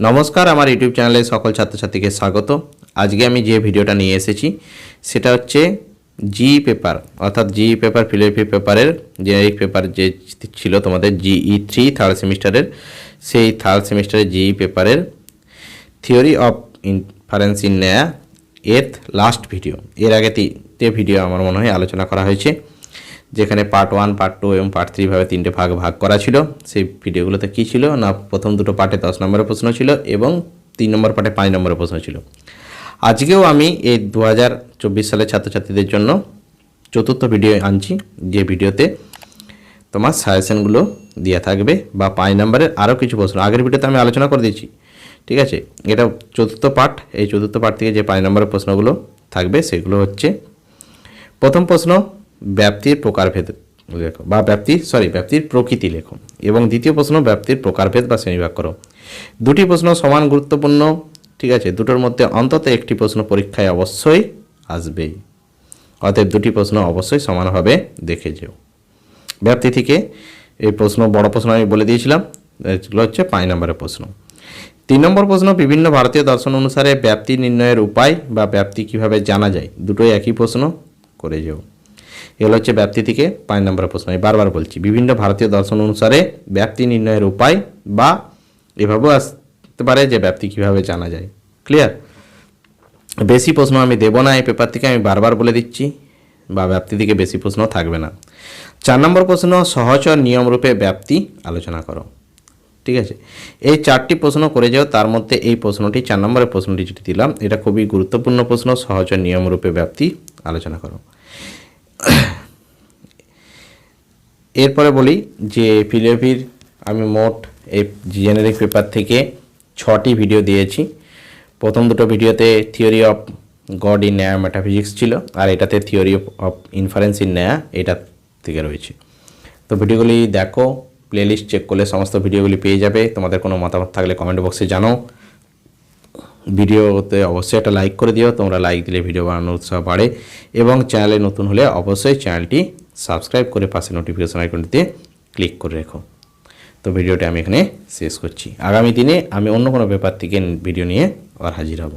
নমস্কার, আমার ইউটিউব চ্যানেলে সকল ছাত্রছাত্রীকে স্বাগত। আজকে আমি যে ভিডিওটা নিয়ে এসেছি, সেটা হচ্ছে জি পেপার অর্থাৎ জি পেপার ফিলোসফি পেপারের এই পেপার যে ছিল তোমাদের জিই থ্রি থার্ড সেমিস্টারের সেই থার্ড সেমিস্টারের জিই পেপারের থিওরি অফ ইনফারেন্স ইন নেয়া এর লাস্ট ভিডিও এর আগে তিনটে ভিডিও আমার মনে হয় আলোচনা করা হয়েছে। যেখানে পার্ট ওয়ান পার্ট টু এবং পার্ট থ্রি ভাবে তিনটে ভাগ ভাগ করা ছিল। সেই ভিডিওগুলোতে কী ছিল? না, প্রথম দুটো পার্টে দশ নম্বরের প্রশ্ন ছিল এবং তিন নম্বর পার্টে পাঁচ নম্বরের প্রশ্ন ছিল। আজকেও আমি এই দু হাজার চব্বিশ সালের ছাত্রছাত্রীদের জন্য চতুর্থ ভিডিও আনছি। যে ভিডিওতে তোমার সাজেশনগুলো দেওয়া থাকবে বা পাঁচ নম্বরের আরও কিছু প্রশ্ন। আগের ভিডিওতে আমি আলোচনা করে দিয়েছি। ঠিক আছে? এটা চতুর্থ পার্ট এই চতুর্থ পার্ট থেকে যে পাঁচ নম্বরের প্রশ্নগুলো থাকবে সেগুলো হচ্ছে, প্রথম প্রশ্ন ব্যাপ্তির প্রকারভেদ লেখো, বা ব্যাপ্তি সরি ব্যাপ্তির প্রকৃতি লেখো। এবং দ্বিতীয় প্রশ্ন ব্যাপ্তির প্রকারভেদ বা শ্রেণীভাগ করো দুটি প্রশ্ন সমান গুরুত্বপূর্ণ, ঠিক আছে? দুটোর মধ্যে অন্তত একটি প্রশ্ন পরীক্ষায় অবশ্যই আসবেই। অতএব দুটি প্রশ্ন অবশ্যই সমানভাবে দেখে যেও। ব্যাপ্তি থেকে এই প্রশ্ন, বড় প্রশ্ন আমি বলে দিয়েছিলাম, এগুলো হচ্ছে পাঁচ নম্বরের প্রশ্ন। তিন নম্বর প্রশ্ন, বিভিন্ন ভারতীয় দর্শন অনুসারে ব্যাপ্তি নির্ণয়ের উপায় বা ব্যাপ্তি কীভাবে জানা যায়? দুটোই একই প্রশ্ন, করে যেও। এগুলো হচ্ছে ব্যাপ্তি থেকে পাঁচ নম্বরের প্রশ্ন। আমি বারবার বলছি, বিভিন্ন ভারতীয় দর্শন অনুসারে ব্যাপ্তি নির্ণয়ের উপায় বা এভাবেও আসতে পারে যে ব্যাপ্তি কীভাবে জানা যায়। ক্লিয়ার বেশি প্রশ্ন আমি দেবো না, এই পেপার থেকে আমি বারবার বলে দিচ্ছি, বা ব্যাপ্তি থেকে বেশি প্রশ্ন থাকবে না। চার নম্বর প্রশ্ন সহচর নিয়মরূপে ব্যাপ্তি আলোচনা করো। ঠিক আছে? এই চারটি প্রশ্ন করে যাও, তার মধ্যে এই প্রশ্নটি, চার নম্বরের প্রশ্নটি যেটি দিলাম, এটা খুবই গুরুত্বপূর্ণ প্রশ্ন সহচর নিয়মরূপে ব্যাপ্তি আলোচনা করো। এরপরে বলি যে ফিলোসফির আমি মোট এই জেনারিক পেপার থেকে ছটি ভিডিও দিয়েছি। প্রথম দুটো ভিডিওতে থিওরি অফ গড ইন নেয়া মেটাফিজিক্স ছিল, আর এটাতে থিওরি অফ ইনফারেন্স ইন নেয়া এটা থেকে রয়েছে। তো ভিডিওগুলি দেখো প্লেলিস্ট চেক করলে সমস্ত ভিডিওগুলি পেয়ে যাবে। তোমাদের কোনো মতামত থাকলে কমেন্ট বক্সে জানাও। ভিডিওতে অবশ্যই একটা লাইক করে দিও, তোমরা লাইক দিলে ভিডিও বানানোর উৎসাহ বাড়ে এবং চ্যানেলে নতুন হলে অবশ্যই চ্যানেলটি সাবস্ক্রাইব করে পাশে নোটিফিকেশন আইকনটিতে ক্লিক করে রেখো। তো ভিডিওটি আমি এখানে শেষ করছি। আগামী দিনে আমি অন্য কোনো ব্যাপার থেকে ভিডিও নিয়ে আবার হাজির হব।